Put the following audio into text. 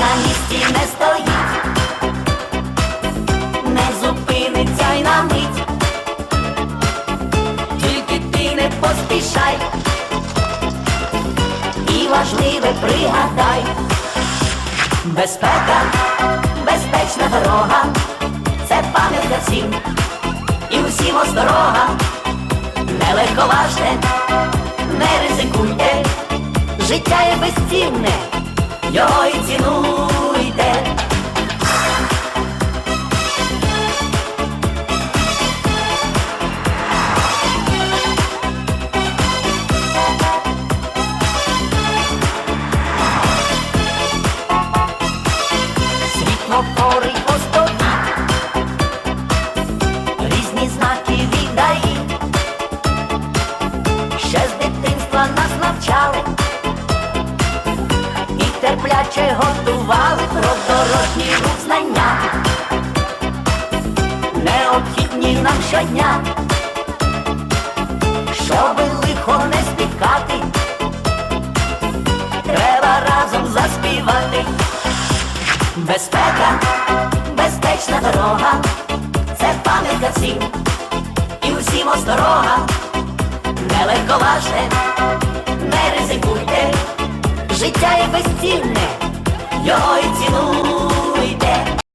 на місці не стоїть, не зупиниться й на мить, тільки ти не поспішай, і важливе пригадай, безпека, безпечна дорога, це пам'ять для всім. І усім осторога, не легковажте, не ризикуйте, життя є безцінне його і цінуйте. Світлофори постові, різні знаки віддаї, ще з дитинства нас терпляче готували про дорожній рух знання, необхідні нам щодня, щоби лихо не спіткати, треба разом заспівати. Безпека, безпечна дорога, це пам'ятка всім, і усім осторога, не безцінне,